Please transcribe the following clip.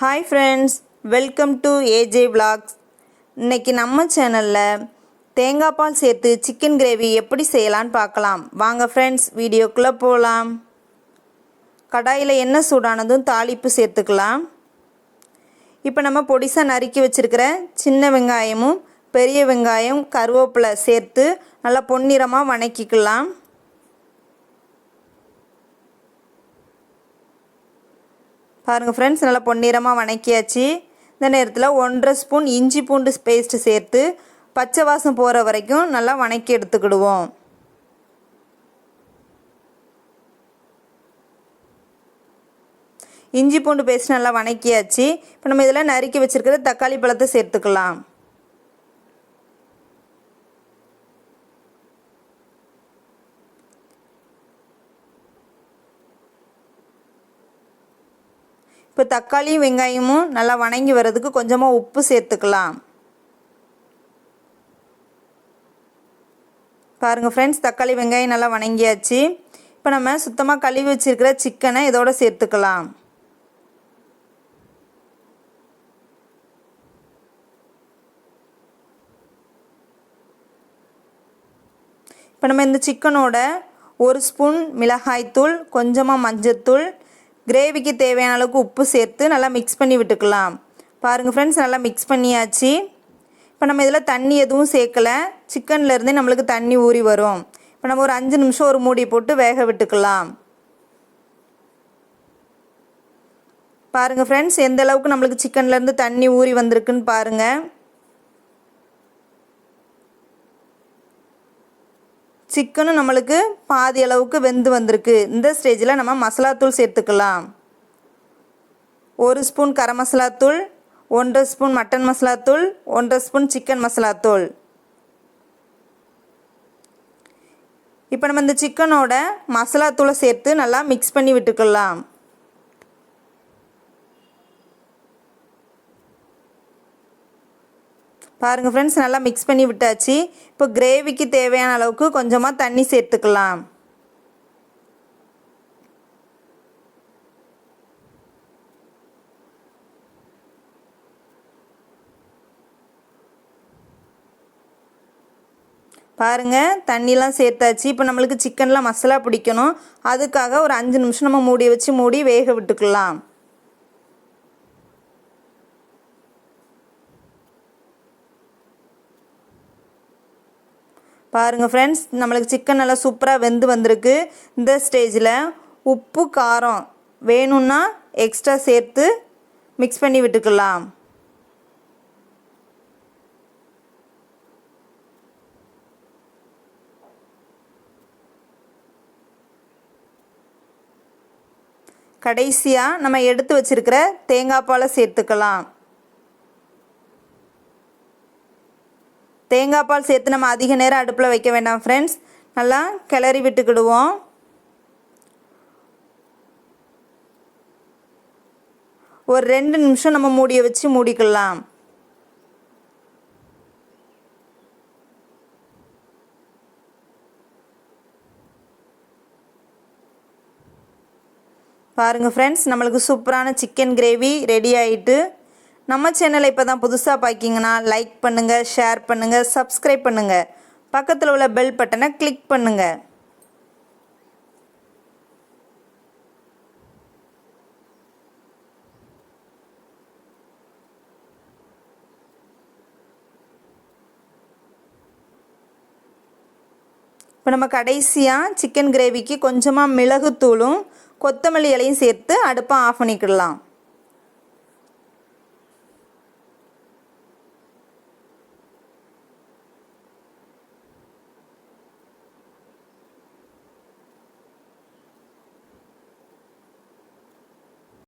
Hi friends welcome to AJ vlogs இன்றைக்கி நம்ம சேனலில் தேங்காய் பால் சேர்த்து சிக்கன் கிரேவி எப்படி செய்யலான்னு பார்க்கலாம். வாங்க ஃப்ரெண்ட்ஸ் வீடியோக்குள்ளே போகலாம் கடாயில் எண்ணெய் சூடானதும் தாளிப்பு சேர்த்துக்கலாம். இப்போ நம்ம பொடிசாக நறுக்கி வச்சுருக்கிற சின்ன வெங்காயமும் பெரிய வெங்காயம் கருவேப்பிலை சேர்த்து நல்லா பொன்னிறமாக வணக்கிக்கலாம். பாருங்கள் ஃப்ரெண்ட்ஸ் நல்லா பொன்னிறமாக வணக்கியாச்சு. இந்த நேரத்தில் ஒன்றரை ஸ்பூன் இஞ்சி பூண்டு பேஸ்ட்டு சேர்த்து பச்சை வாசம் போகிற வரைக்கும் நல்லா வணக்கி எடுத்துக்கிடுவோம். இஞ்சி பூண்டு பேஸ்ட் நல்லா வணக்கியாச்சு. இப்போ நம்ம இதில் நறுக்கி வச்சுருக்கிற தக்காளி பழத்தை சேர்த்துக்கலாம். இப்போ தக்காளியும் வெங்காயமும் நல்லா வணங்கி வர்றதுக்கு கொஞ்சமாக உப்பு சேர்த்துக்கலாம். பாருங்கள் ஃப்ரெண்ட்ஸ் தக்காளி வெங்காயம் நல்லா வணங்கியாச்சு. இப்போ நம்ம சுத்தமாக கழுவி வச்சுருக்கிற சிக்கனை இதோடு சேர்த்துக்கலாம். இப்போ நம்ம இந்த சிக்கனோட ஒரு ஸ்பூன் மிளகாய்த்தூள் கொஞ்சமாக மஞ்சத்தூள் கிரேவிக்கு தேவையான அளவுக்கு உப்பு சேர்த்து நல்லா மிக்ஸ் பண்ணி விட்டுக்கலாம். பாருங்கள் ஃப்ரெண்ட்ஸ் நல்லா மிக்ஸ் பண்ணியாச்சு. இப்போ நம்ம இதில் தண்ணி எதுவும் சேர்க்கலை. சிக்கன்லேருந்தே நம்மளுக்கு தண்ணி ஊறி வரும். இப்போ நம்ம ஒரு அஞ்சு நிமிஷம் ஒரு மூடி போட்டு வேக விட்டுக்கலாம். பாருங்கள் ஃப்ரெண்ட்ஸ் எந்த அளவுக்கு நம்மளுக்கு சிக்கன்லேருந்து தண்ணி ஊறி வந்திருக்குன்னு பாருங்கள் சிக்கனும் நம்மளுக்கு பாதி அளவுக்கு வெந்து வந்திருக்கு. இந்த ஸ்டேஜில் நம்ம மசாலாத்தூள் சேர்த்துக்கலாம். ஒரு ஸ்பூன் கரம் மசாலாத்தூள் ஒன்றரை ஸ்பூன் மட்டன் மசாலாத்தூள் ஒன்றரை ஸ்பூன் சிக்கன் மசாலாத்தூள் இப்போ நம்ம இந்த சிக்கனோட மசாலாத்தூளை சேர்த்து நல்லா மிக்ஸ் பண்ணி விட்டுக்கலாம். பாருங்கள் ஃப்ரெண்ட்ஸ் நல்லா மிக்ஸ் பண்ணி விட்டாச்சு. இப்போ கிரேவிக்கு தேவையான அளவுக்கு கொஞ்சமாக தண்ணி சேர்த்துக்கலாம். பாருங்கள் தண்ணிலாம் சேர்த்தாச்சு. இப்போ நம்மளுக்கு சிக்கன்லாம் மசாலா பிடிக்கணும். அதுக்காக ஒரு அஞ்சு நிமிஷம் நம்ம மூடி வச்சு மூடி வேக விட்டுக்கலாம். பாருங்கள் ஃப்ரெண்ட்ஸ் நம்மளுக்கு சிக்கன் நல்லா சூப்பராக வெந்து வந்திருக்கு. இந்த ஸ்டேஜில் உப்பு காரம் வேணும்னா எக்ஸ்ட்ரா சேர்த்து மிக்ஸ் பண்ணி விட்டுக்கலாம். கடைசியாக நம்ம எடுத்து வச்சுருக்கிற தேங்காய் பாலை சேர்த்துக்கலாம். தேங்காய் பால் சேர்த்து நம்ம அதிக நேரம் அடுப்பில் வைக்க வேண்டாம் ஃப்ரெண்ட்ஸ் நல்லா கிளறி விட்டுக்கிடுவோம். ஒரு ரெண்டு நிமிஷம் நம்ம மூடிய வச்சு மூடிக்கலாம். பாருங்கள் ஃப்ரெண்ட்ஸ் நம்மளுக்கு சூப்பரான சிக்கன் கிரேவி ரெடி ஆகிட்டு நம்ம சேனலை இப்போ தான் புதுசாக பார்க்கிங்கன்னா லைக் பண்ணுங்கள் ஷேர் பண்ணுங்கள் சப்ஸ்கிரைப் பண்ணுங்கள் பக்கத்தில் உள்ள பெல் பட்டனை கிளிக் பண்ணுங்கள் இப்போ நம்ம கடைசியாக சிக்கன் கிரேவிக்கு கொஞ்சமாக மிளகுத்தூளும் கொத்தமல்லி இலையும் சேர்த்து அடுப்பை ஆஃப் பண்ணிக்கிடலாம்.